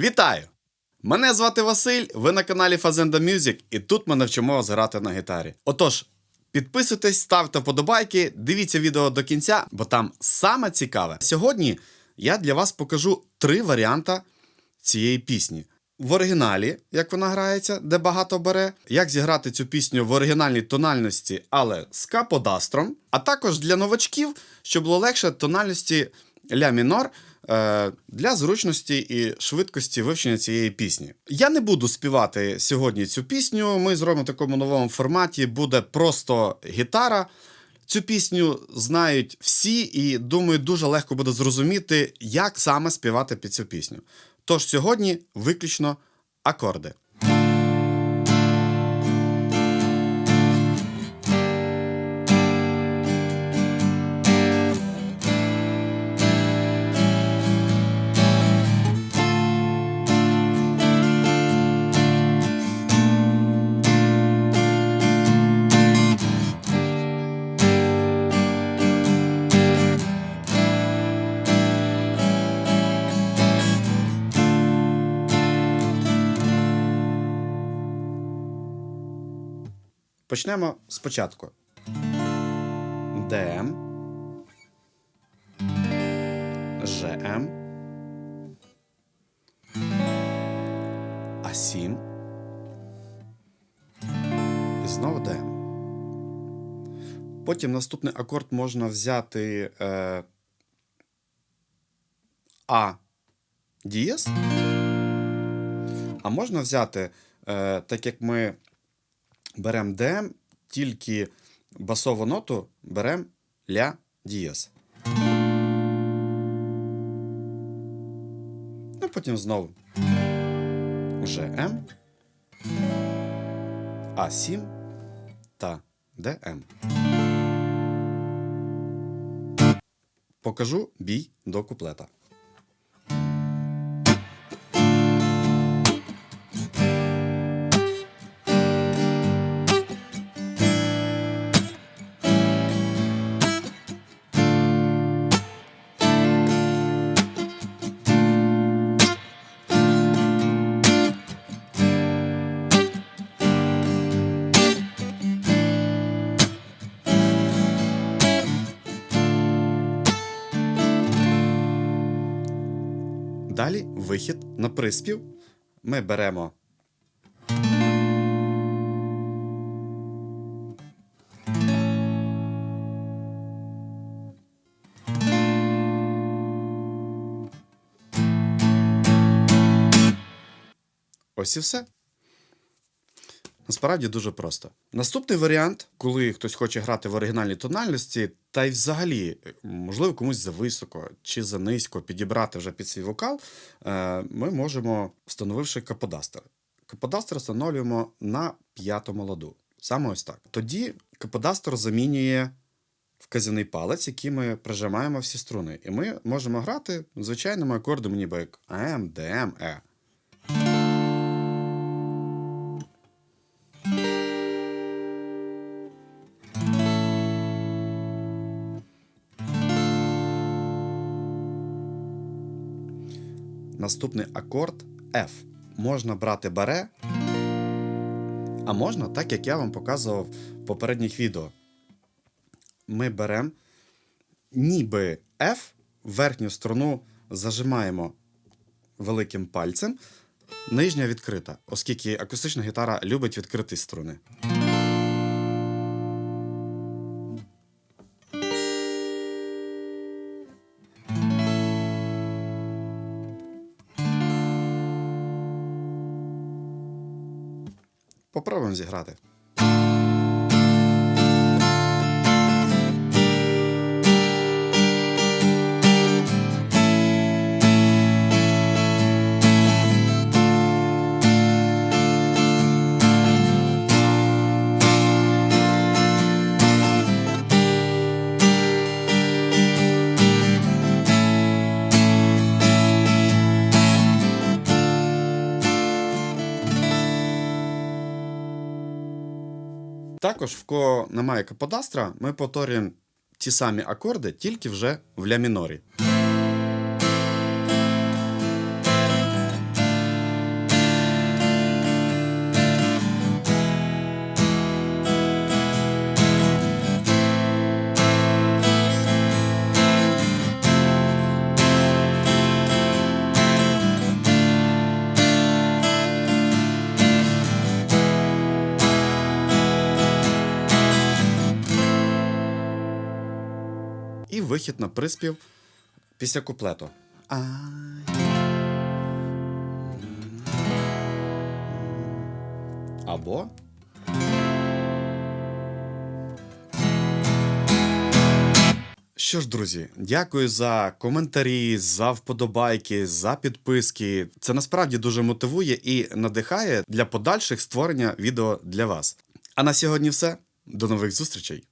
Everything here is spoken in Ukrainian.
Вітаю! Мене звати Василь, ви на каналі Fazenda Music, і тут ми навчимо вас грати на гітарі. Отож, підписуйтесь, ставте вподобайки, дивіться відео до кінця, бо там саме цікаве. Сьогодні я для вас покажу три варіанти цієї пісні. В оригіналі, як вона грається, де багато бере, як зіграти цю пісню в оригінальній тональності, але з каподастром, а також для новачків, щоб було легше тональності ля мінор для зручності і швидкості вивчення цієї пісні. Я не буду співати сьогодні цю пісню. Ми зробимо в такому новому форматі. Буде просто гітара. Цю пісню знають всі, і думаю, дуже легко буде зрозуміти, як саме співати під цю пісню. Тож сьогодні виключно акорди. Почнемо спочатку. ДМ. ЖМ. А7. І знову ДМ. Потім наступний акорд можна взяти е, А дієс. А можна взяти, е, так як ми беремо ДМ, тільки басову ноту беремо ля дієс. Ну, потім знову ЖМ, А7 та ДМ. Покажу бій до куплета. Далі вихід на приспів. Ми беремо. Ось і все. Насправді дуже просто. Наступний варіант, коли хтось хоче грати в оригінальній тональності, та й взагалі, можливо, комусь за високо чи за низько підібрати вже під свій вокал, е, ми можемо, встановивши каподастер. Каподастер встановлюємо на п'ятому ладу. Саме ось так. Тоді каподастер замінює вказаний палець, який ми прижимаємо всі струни. І ми можемо грати звичайними акордами, ніби як М, ДМ, Е. Наступний акорд F. Можна брати баре, а можна, так як я вам показував в попередніх відео. Ми беремо ніби F, верхню струну зажимаємо великим пальцем, нижня відкрита, оскільки акустична гітара любить відкриті струни. Попробуємо зіграти. Також, в кого немає каподастра, ми повторюємо ті самі акорди, тільки вже в ля мінорі. Вихід на приспів після куплету. Або. Що ж, друзі, дякую за коментарі, за вподобайки, за підписки. Це насправді дуже мотивує і надихає для подальших створення відео для вас. А на сьогодні все. До нових зустрічей!